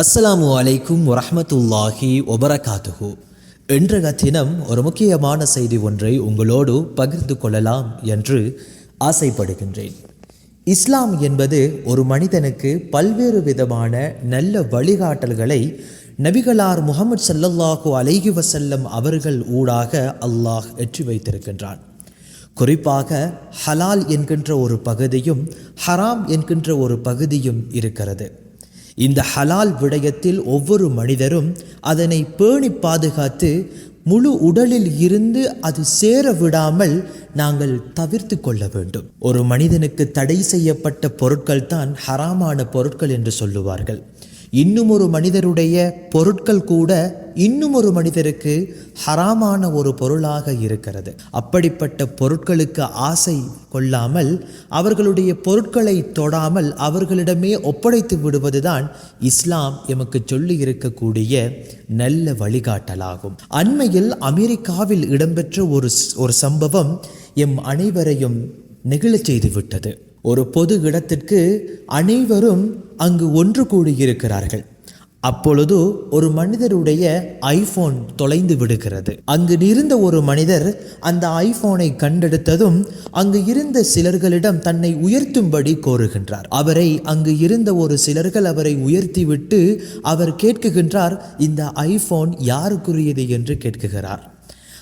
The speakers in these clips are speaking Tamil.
அஸ்ஸலாமு அலைக்கும் வரஹ்மத்துல்லாஹி ஒபரகாத்துஹு இன்றைய தினம் ஒரு முக்கியமான செய்தி ஒன்றை உங்களோடு பகிர்ந்து கொள்ளலாம் என்று ஆசைப்படுகின்றேன். இஸ்லாம் என்பது ஒரு மனிதனுக்கு பல்வேறு விதமான நல்ல வழிகாட்டல்களை நபிகளார் முகமது சல்லல்லாஹு அலைஹி வசல்லம் அவர்கள் ஊடாக அல்லாஹ் எற்றி வைத்திருக்கின்றான். குறிப்பாக ஹலால் என்கின்ற ஒரு பகுதியும் ஹராம் என்கின்ற ஒரு பகுதியும் இருக்கிறது. இந்த ஹலால் விடயத்தில் ஒவ்வொரு மனிதரும் அதனை பேணி பாதுகாத்து முழு உடலில் இருந்து அது சேர விடாமல் நாங்கள் தவிர்த்து கொள்ள வேண்டும். ஒரு மனிதனுக்கு தடை செய்யப்பட்ட பொருட்கள் தான் ஹராமான பொருட்கள் என்று சொல்லுவார்கள். இன்னும் ஒரு மனிதருடைய பொருட்கள் கூட இன்னும் ஒரு மனிதருக்கு ஹராமான ஒரு பொருளாக இருக்கிறது. அப்படிப்பட்ட பொருட்களுக்கு ஆசை கொள்ளாமல் அவர்களுடைய பொருட்களை தொடாமல் அவர்களிடமே ஒப்படைத்து விடுவதுதான் இஸ்லாம் எமக்கு சொல்லி இருக்கக்கூடிய நல்ல வழிகாட்டலாகும். அண்மையில் அமெரிக்காவில் இடம்பெற்ற ஒரு ஒரு சம்பவம் எம் அனைவரையும் நெகிழச் செய்துவிட்டது. ஒரு பொது இடத்திற்கு அனைவரும் அங்கு ஒன்று கூடியிருக்கிறார்கள். அப்பொழுது ஒரு மனிதருடைய ஐபோன் தொலைந்து விடுகிறது. அங்கு இருந்த ஒரு மனிதர் அந்த ஐபோனை கண்டெடுத்ததும் அங்கு இருந்த சிலர்களிடம் தன்னை உயர்த்தும்படி கோருகின்றார். அவரை அங்கு இருந்த ஒரு சிலர்கள் அவரை உயர்த்திவிட்டு அவர் கேட்குகின்றார் இந்த ஐபோன் யாருக்குரியது? என்று கேட்குகிறார்.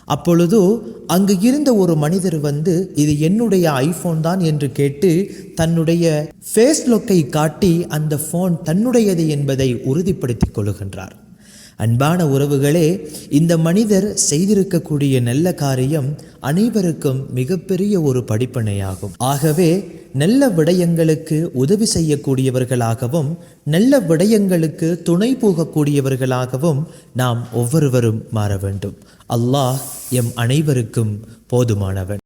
அப்பொழுது அங்கு இருந்த ஒரு மனிதர் வந்து இது என்னுடைய ஐபோன் தான் என்று கேட்டு தன்னுடைய ஃபேஸ் லுக்கை காட்டி அந்த ஃபோன் தன்னுடையது என்பதை உறுதிப்படுத்திக் கொள்கின்றார் அன்பான உறவுகளே இந்த மனிதர் செய்திருக்கக்கூடிய நல்ல காரியம் அனைவருக்கும் மிகப்பெரிய ஒரு படிப்பனையாகும். ஆகவே நல்ல விடயங்களுக்கு உதவி செய்யக்கூடியவர்களாகவும் நல்ல விடயங்களுக்கு துணை போகக்கூடியவர்களாகவும் நாம் ஒவ்வொருவரும் மாற வேண்டும். அல்லாஹ் எம் அனைவருக்கும் போதுமானவன்.